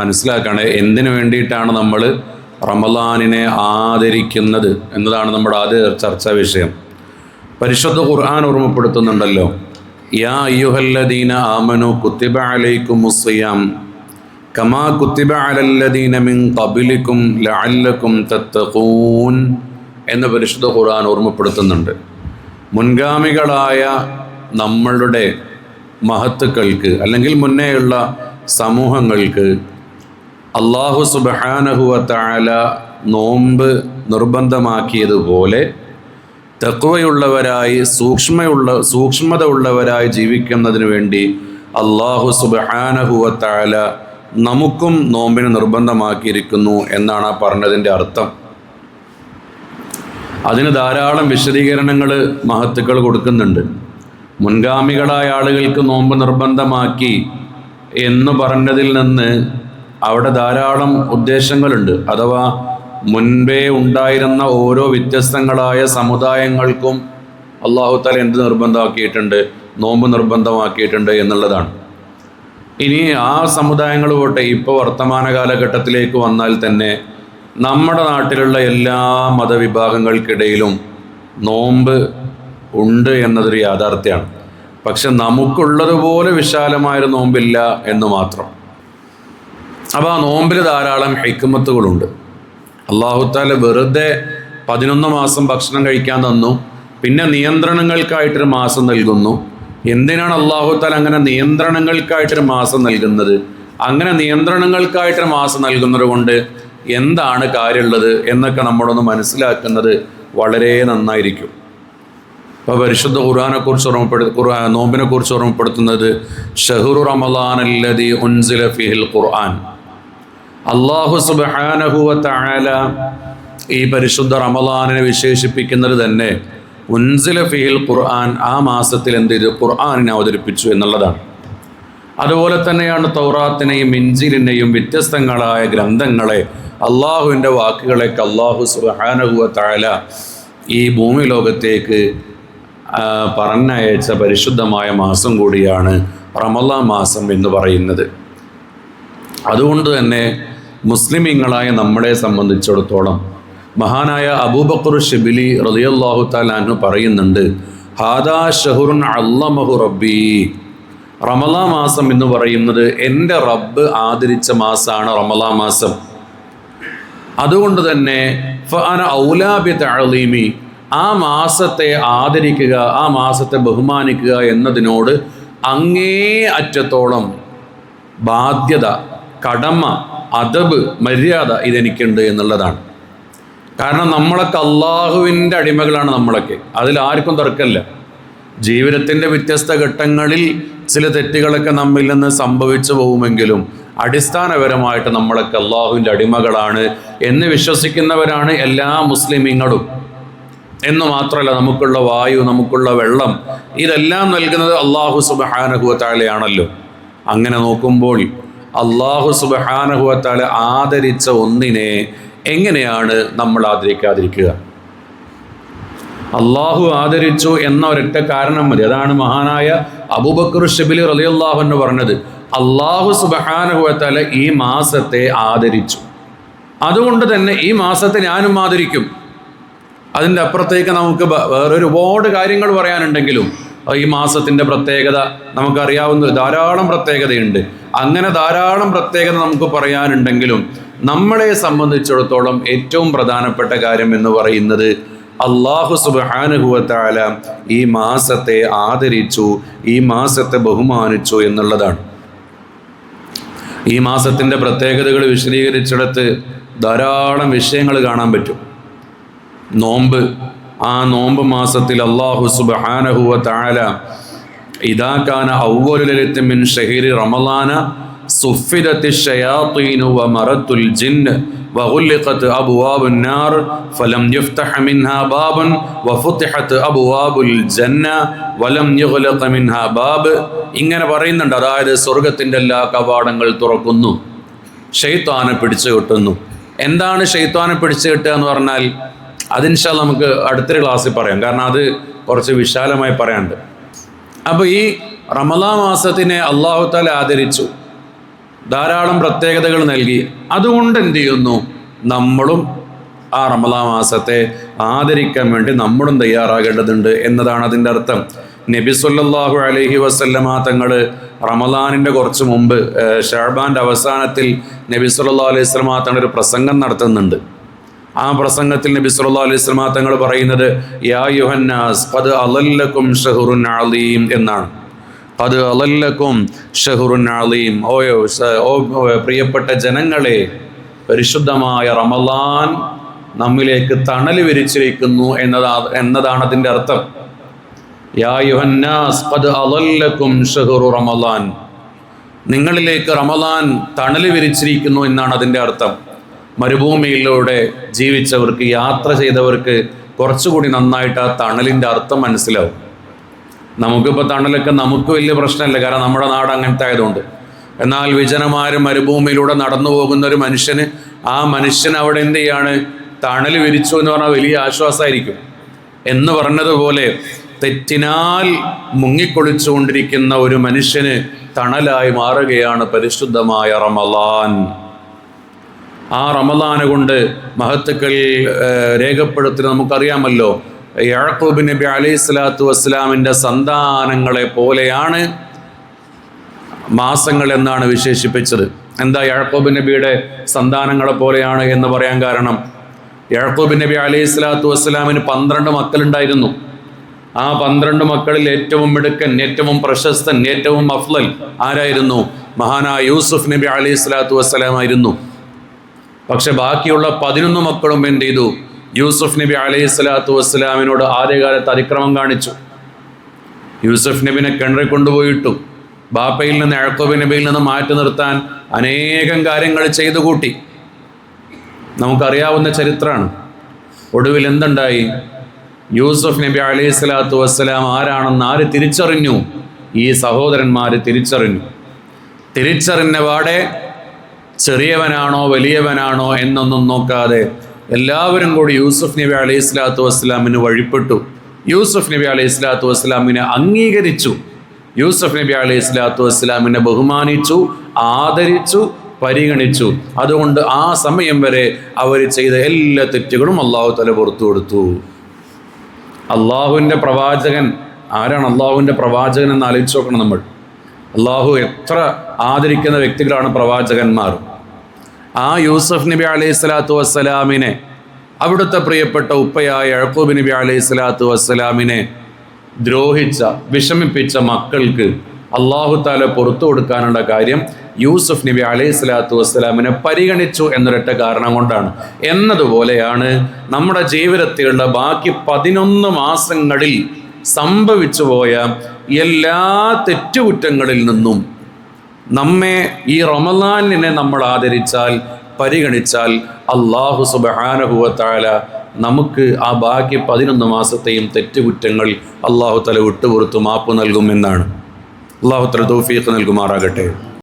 മനസ്സിലാക്കണേ എന്തിനു വേണ്ടിയിട്ടാണ് നമ്മൾ റമലാനിനെ ആദരിക്കുന്നത് എന്നതാണ് നമ്മുടെ ആദ്യ ചർച്ചാ വിഷയം. പരിശുദ്ധ ഖുർആൻ ഓർമ്മപ്പെടുത്തുന്നുണ്ടല്ലോ. യാ അയ്യുഹല്ലദീന ആമനു കുത്തിബ അലൈക്കും മുസ്ലിയാം കമാ കുത്തിബ അലല്ലദീന മിൻ ഖബിലിക്കും ലഅല്ലക്കും തത്തഖൂൻ എന്ന് പരിശുദ്ധ ഖുർആൻ ഓർമ്മപ്പെടുത്തുന്നുണ്ട്. മുൻഗാമികളായ നമ്മളുടെ മഹത്തുക്കൾക്ക് അല്ലെങ്കിൽ മുന്നേയുള്ള സമൂഹങ്ങൾക്ക് അള്ളാഹു സുബഹാനഹുവല നോമ്പ് നിർബന്ധമാക്കിയതുപോലെ തെക്കുവയുള്ളവരായി സൂക്ഷ്മയുള്ള സൂക്ഷ്മത ഉള്ളവരായി ജീവിക്കുന്നതിന് വേണ്ടി അള്ളാഹു സുബഹാനഹുവല നമുക്കും നോമ്പിന് നിർബന്ധമാക്കിയിരിക്കുന്നു എന്നാണ് ആ പറഞ്ഞതിന്റെ അർത്ഥം. അതിന് ധാരാളം വിശദീകരണങ്ങൾ മഹത്തുക്കൾ കൊടുക്കുന്നുണ്ട്. മുൻഗാമികളായ ആളുകൾക്ക് നോമ്പ് നിർബന്ധമാക്കി എന്ന് പറഞ്ഞതിൽ നിന്ന് അവിടെ ധാരാളം ഉദ്ദേശങ്ങളുണ്ട്. അഥവാ മുൻപേ ഉണ്ടായിരുന്ന ഓരോ വ്യത്യസ്തങ്ങളായ സമുദായങ്ങൾക്കും അള്ളാഹു താല എന്ത് നിർബന്ധമാക്കിയിട്ടുണ്ട്? നോമ്പ് നിർബന്ധമാക്കിയിട്ടുണ്ട് എന്നുള്ളതാണ്. ഇനി ആ സമുദായങ്ങൾ പോട്ടെ ഇപ്പോൾ വർത്തമാന കാലഘട്ടത്തിലേക്ക് വന്നാൽ തന്നെ നമ്മുടെ നാട്ടിലുള്ള എല്ലാ മതവിഭാഗങ്ങൾക്കിടയിലും നോമ്പ് ഉണ്ട് എന്നതൊരു യാഥാർത്ഥ്യമാണ്. പക്ഷെ നമുക്കുള്ളതുപോലെ വിശാലമായൊരു നോമ്പില്ല എന്ന് മാത്രം. അപ്പോൾ ആ നോമ്പിൽ ധാരാളം ഹൈക്കുമത്തുകളുണ്ട് അള്ളാഹുത്താല വെറുതെ പതിനൊന്ന് മാസം ഭക്ഷണം കഴിക്കാൻ തന്നു പിന്നെ നിയന്ത്രണങ്ങൾക്കായിട്ടൊരു മാസം നൽകുന്നു. എന്തിനാണ് അള്ളാഹുത്താല അങ്ങനെ നിയന്ത്രണങ്ങൾക്കായിട്ടൊരു മാസം നൽകുന്നത്? അങ്ങനെ നിയന്ത്രണങ്ങൾക്കായിട്ടൊരു മാസം നൽകുന്നത് കൊണ്ട് എന്താണ് കാര്യമുള്ളത് എന്നൊക്കെ നമ്മളൊന്ന് മനസ്സിലാക്കുന്നത് വളരെ നന്നായിരിക്കും. ഇപ്പോൾ പരിശുദ്ധ ഖുർആാനെ കുറിച്ച് ഓർമ്മപ്പെടു ഖുർആൻ നോമ്പിനെ കുറിച്ച് ഓർമ്മപ്പെടുത്തുന്നത് ഷഹുറു റമലാൻ അല്ലതി ഉൻസില ഫിഹിൽ ഖുർആൻ. അള്ളാഹു സുബാനഹുവത്ത ആല ഈ പരിശുദ്ധ റമലാനിനെ വിശേഷിപ്പിക്കുന്നത് തന്നെ ഉൻസില ഫിഹിൽ ഖുർആൻ ആ മാസത്തിൽ എന്ത് ചെയ്തു? ഖുർആാനിനെ അവതരിപ്പിച്ചു എന്നുള്ളതാണ്. അതുപോലെ തന്നെയാണ് തൗറാത്തിനെയും ഇഞ്ചിലിനെയും വ്യത്യസ്തങ്ങളായ ഗ്രന്ഥങ്ങളെ അള്ളാഹുവിന്റെ വാക്കുകളേക്ക് അള്ളാഹു സുബാനഹുവ ഈ ഭൂമി ലോകത്തേക്ക് പറഞ്ഞയച്ച പരിശുദ്ധമായ മാസം കൂടിയാണ് റമല മാസം എന്ന് പറയുന്നത്. അതുകൊണ്ട് തന്നെ മുസ്ലിമീങ്ങളായ നമ്മളെ സംബന്ധിച്ചിടത്തോളം മഹാനായ അബൂബക്കർ ഷിബിലി റളിയല്ലാഹു താലാഹു പറയുന്നുണ്ട് ഹാദാ ഷഹുറുൻ അള്ളമഹു റബ്ബി. റമലാ മാസം എന്ന് പറയുന്നത് എന്റെ റബ്ബ് ആദരിച്ച മാസമാണ് റമലാ മാസം. അതുകൊണ്ട് തന്നെ ഫഅന ആ മാസത്തെ ആദരിക്കുക ആ മാസത്തെ ബഹുമാനിക്കുക എന്നതിനോട് അങ്ങേ അറ്റത്തോളം ബാധ്യത കടമ അതബ് മര്യാദ ഇതെനിക്കുണ്ട് എന്നുള്ളതാണ്. കാരണം നമ്മളൊക്കെ അള്ളാഹുവിന്റെ അടിമകളാണ് നമ്മളൊക്കെ. അതിൽ ആർക്കും തർക്കമില്ല. ജീവിതത്തിന്റെ വ്യത്യസ്ത ഘട്ടങ്ങളിൽ ചില തെറ്റുകളൊക്കെ നമ്മിൽ നിന്ന് സംഭവിച്ചു പോകുമെങ്കിലും അടിസ്ഥാനപരമായിട്ട് നമ്മളൊക്കെ അള്ളാഹുവിന്റെ അടിമകളാണ് എന്ന് വിശ്വസിക്കുന്നവരാണ് എല്ലാ മുസ്ലിമീങ്ങളും. എന്ന് മാത്രമല്ല നമുക്കുള്ള വായു നമുക്കുള്ള വെള്ളം ഇതെല്ലാം നൽകുന്നത് അള്ളാഹു സുബഹാനഹുവത്താലയാണല്ലോ അങ്ങനെ നോക്കുമ്പോൾ അള്ളാഹു സുബഹാനഹുവത്താല ആദരിച്ച ഒന്നിനെ എങ്ങനെയാണ് നമ്മൾ ആദരിക്കാതിരിക്കുക? അള്ളാഹു ആദരിച്ചു എന്ന ഒരൊറ്റ കാരണം മതി. അതാണ് മഹാനായ അബൂബക്കർ ഷബിലി റലിയല്ലാഹു എന്ന് പറഞ്ഞത്. അള്ളാഹു സുബഹാനഹുവത്താല ഈ മാസത്തെ ആദരിച്ചു. അതുകൊണ്ട് തന്നെ ഈ മാസത്തെ ഞാനും ആദരിക്കും. അതിന്റെ അപ്പുറത്തേക്ക് നമുക്ക് വേറെ ഒരുപാട് കാര്യങ്ങൾ പറയാനുണ്ടെങ്കിലും ഈ മാസത്തിന്റെ പ്രത്യേകത നമുക്കറിയാവുന്ന ധാരാളം പ്രത്യേകതയുണ്ട്. അങ്ങനെ ധാരാളം പ്രത്യേകത നമുക്ക് പറയാനുണ്ടെങ്കിലും നമ്മളെ സംബന്ധിച്ചിടത്തോളം ഏറ്റവും പ്രധാനപ്പെട്ട കാര്യം എന്ന് പറയുന്നത് അള്ളാഹു സുബാനുഹുവത്താല ഈ മാസത്തെ ആദരിച്ചു ഈ മാസത്തെ ബഹുമാനിച്ചു എന്നുള്ളതാണ്. ഈ മാസത്തിന്റെ പ്രത്യേകതകൾ വിശദീകരിച്ചിടത്ത് ധാരാളം വിഷയങ്ങൾ കാണാൻ പറ്റും. നോമ്പ് ആ നോമ്പ് മാസത്തിൽ അള്ളാഹു സുബാനഹുവ താല ഇതാക്കാന ഔവലുലത്ത് മിൻ ഷഹീരി റമലാന സുഫിദത്തി ഷയാത്തീനു വ മറത്തുൽ ജിന്ന് وغلقت أبواب النار فلم يفتح منها باب وفتحت أبواب الجنة ولم يغلق منها باب ഇങ്ങനെ പറയുന്നുണ്ട് അതായത് സ്വർഗത്തിൻ്റെ എല്ലാ കവാടങ്ങൾ തുറക്കുന്നു ഷെയ്ത്താനെ പിടിച്ചു കിട്ടുന്നു എന്താണ് ഷെയ്ത്താനെ പിടിച്ചു കിട്ടുക എന്ന് പറഞ്ഞാൽ അതിൻഷാ നമുക്ക് അടുത്തൊരു ക്ലാസ്സിൽ പറയാം കാരണം അത് കുറച്ച് വിശാലമായി പറയാനുണ്ട് അപ്പോൾ ഈ റമദാ മാസത്തിനെ അള്ളാഹു താല ആദരിച്ചു. ധാരാളം പ്രത്യേകതകൾ നൽകി. അതുകൊണ്ട് എന്ത് ചെയ്യുന്നു? നമ്മളും ആ റമദാ മാസത്തെ ആദരിക്കാൻ വേണ്ടി നമ്മളും തയ്യാറാകേണ്ടതുണ്ട് എന്നതാണ് അതിന്റെ അർത്ഥം. നബി സല്ലാഹു അലഹി വസല്ലമ തങ്ങൾ റമദാനിന്റെ കുറച്ച് മുമ്പ് ഷാബാന്റെ അവസാനത്തിൽ നബി സല്ലാ അലൈഹി വസല്ലമ തങ്ങൾ ഒരു പ്രസംഗം നടത്തുന്നുണ്ട്. ആ പ്രസംഗത്തിൽ നബി സല്ലല്ലാഹു അലൈഹി വസല്ലമ തങ്ങൾ പറയുന്നത് യാ യുഹന്നാസ് ഖദ് അളല്ലക്കും ഷഹുറുൻ അലീം എന്നാണ്. ഖദ് അലല്ലക്കും ഷഹുറുൻ അലീം. ഓയോ ഓ പ്രിയപ്പെട്ട ജനങ്ങളെ പരിശുദ്ധമായ റമളാൻ നമ്മിലേക്ക് തണൽ വിരിച്ചിരിക്കുന്നു എന്നതാ എന്നതാണ് അതിന്റെ അർത്ഥം. യാ യുഹന്നാസ് ഖദ് അളല്ലക്കും ഷഹുറു റമദാൻ. നിങ്ങളിലേക്ക് റമളാൻ തണൽ വിരിച്ചിരിക്കുന്നു എന്നാണ് അതിന്റെ അർത്ഥം. മരുഭൂമിയിലൂടെ ജീവിച്ചവർക്ക് യാത്ര ചെയ്തവർക്ക് കുറച്ചുകൂടി നന്നായിട്ട് ആ തണലിന്റെ അർത്ഥം മനസ്സിലാവും. നമുക്കിപ്പോൾ തണലൊക്കെ നമുക്ക് വലിയ പ്രശ്നമല്ല കാരണം നമ്മുടെ നാട് അങ്ങനത്തെ ആയതുകൊണ്ട്. എന്നാൽ വിജനമാരും മരുഭൂമിയിലൂടെ നടന്നു പോകുന്ന ഒരു മനുഷ്യന് ആ മനുഷ്യൻ അവിടെ എന്ത് ചെയ്യാണ്? തണൽ വിരിച്ചു എന്ന് പറഞ്ഞാൽ വലിയ ആശ്വാസമായിരിക്കും. എന്ന് പറഞ്ഞതുപോലെ തെറ്റിനാൽ മുങ്ങിക്കൊളിച്ചുകൊണ്ടിരിക്കുന്ന ഒരു മനുഷ്യന് തണലായി മാറുകയാണ് പരിശുദ്ധമായ റമലാൻ ആ റമദാന കൊണ്ട് മഹത്തുക്കൾ രേഖപ്പെടുത്തുന്ന നമുക്കറിയാമല്ലോ. യാക്കൂബ് നബി അലൈഹി സ്വലാത്തു വസ്സലാമിന്റെ സന്താനങ്ങളെ പോലെയാണ് മാസങ്ങൾ എന്നാണ് വിശേഷിപ്പിച്ചത്. എന്താ യാക്കൂബ് നബിയുടെ സന്താനങ്ങളെ പോലെയാണ് എന്ന് പറയാൻ കാരണം? യാക്കൂബ് നബി അലൈഹി സ്വലാത്തു വസ്സലാമിന് പന്ത്രണ്ട് മക്കളുണ്ടായിരുന്നു. ആ പന്ത്രണ്ട് മക്കളിൽ ഏറ്റവും മിടുക്കൻ ഏറ്റവും പ്രശസ്തൻ ഏറ്റവും അഫ്ലൽ ആരായിരുന്നു? മഹാനായ യൂസുഫ് നബി അലൈഹി സ്വലാത്തു വസ്സലാമായിരുന്നു. പക്ഷെ ബാക്കിയുള്ള പതിനൊന്ന് മക്കളും എന്ത് ചെയ്തു? യൂസുഫ് നബി അലൈഹി സ്വലാത്തു വസ്സലാമിനോട് ആദ്യകാലത്ത് അതിക്രമം കാണിച്ചു. യൂസഫ് നബിനെ കിണറിൽ കൊണ്ടുപോയിട്ടു. ബാപ്പയിൽ നിന്ന് അഴക്കോബി നബിയിൽ നിന്ന് മാറ്റി നിർത്താൻ അനേകം കാര്യങ്ങൾ ചെയ്തു കൂട്ടി. നമുക്കറിയാവുന്ന ചരിത്രമാണ് ഒടുവിൽ എന്തുണ്ടായി? യൂസഫ് നബി അലൈഹി സ്വലാത്തു വസ്സലാം ആരാണെന്ന് ആര് തിരിച്ചറിഞ്ഞു? ഈ സഹോദരന്മാർ തിരിച്ചറിഞ്ഞു. തിരിച്ചറിഞ്ഞ പാടെ ചെറിയവനാണോ വലിയവനാണോ എന്നൊന്നും നോക്കാതെ എല്ലാവരും കൂടി യൂസുഫ് നബി അലൈഹി സ്വലാത്തു വസ്സലാമിന് വഴിപ്പെട്ടു. യൂസുഫ് നബി അലൈഹി സ്വലാത്തു വസ്സലാമിനെ അംഗീകരിച്ചു. യൂസുഫ് നബി അലൈഹി സ്വലാത്തു വസ്സലാമിനെ ബഹുമാനിച്ചു ആദരിച്ചു പരിഗണിച്ചു. അതുകൊണ്ട് ആ സമയം വരെ അവർ ചെയ്ത എല്ലാ തെറ്റുകളും അള്ളാഹു തല പുറത്തു കൊടുത്തു. അള്ളാഹുവിന്റെ പ്രവാചകൻ ആരാണ് അള്ളാഹുവിന്റെ പ്രവാചകൻ എന്ന് ആലോചിച്ച് നോക്കണം നമ്മൾ. അള്ളാഹു എത്ര ആദരിക്കുന്ന വ്യക്തികളാണ് പ്രവാചകന്മാർ. ആ യൂസഫ് നബി അലൈഹി സ്വലാത്തു വസ്സലാമിനെ അവിടുത്തെ പ്രിയപ്പെട്ട ഉപ്പയായ യഴക്കൂബ് നബി അലൈഹി സ്വലാത്തു വസ്സലാമിനെ ദ്രോഹിച്ച വിഷമിപ്പിച്ച മക്കൾക്ക് അള്ളാഹു താല പുറത്തു കൊടുക്കാനുള്ള കാര്യം യൂസുഫ് നബി അലൈഹി സ്വലാത്തു വസ്സലാമിനെ പരിഗണിച്ചു എന്നൊരൊറ്റ കാരണം കൊണ്ടാണ്. എന്നതുപോലെയാണ് നമ്മുടെ ജീവിതത്തിലുള്ള ബാക്കി പതിനൊന്ന് മാസങ്ങളിൽ സംഭവിച്ചു പോയ എല്ലാ തെറ്റുകുറ്റങ്ങളിൽ നിന്നും നമ്മെ ഈ റമലാനിനെ നമ്മൾ ആദരിച്ചാൽ പരിഗണിച്ചാൽ അള്ളാഹു സുബാനഹുവത്താല നമുക്ക് ആ ബാക്കി പതിനൊന്ന് മാസത്തെയും തെറ്റുകുറ്റങ്ങൾ അള്ളാഹു തല വിട്ടുപുറത്തു മാപ്പ് നൽകുമെന്നാണ്. അള്ളാഹു തല തൗഫീഖ് നൽകുമാറാകട്ടെ.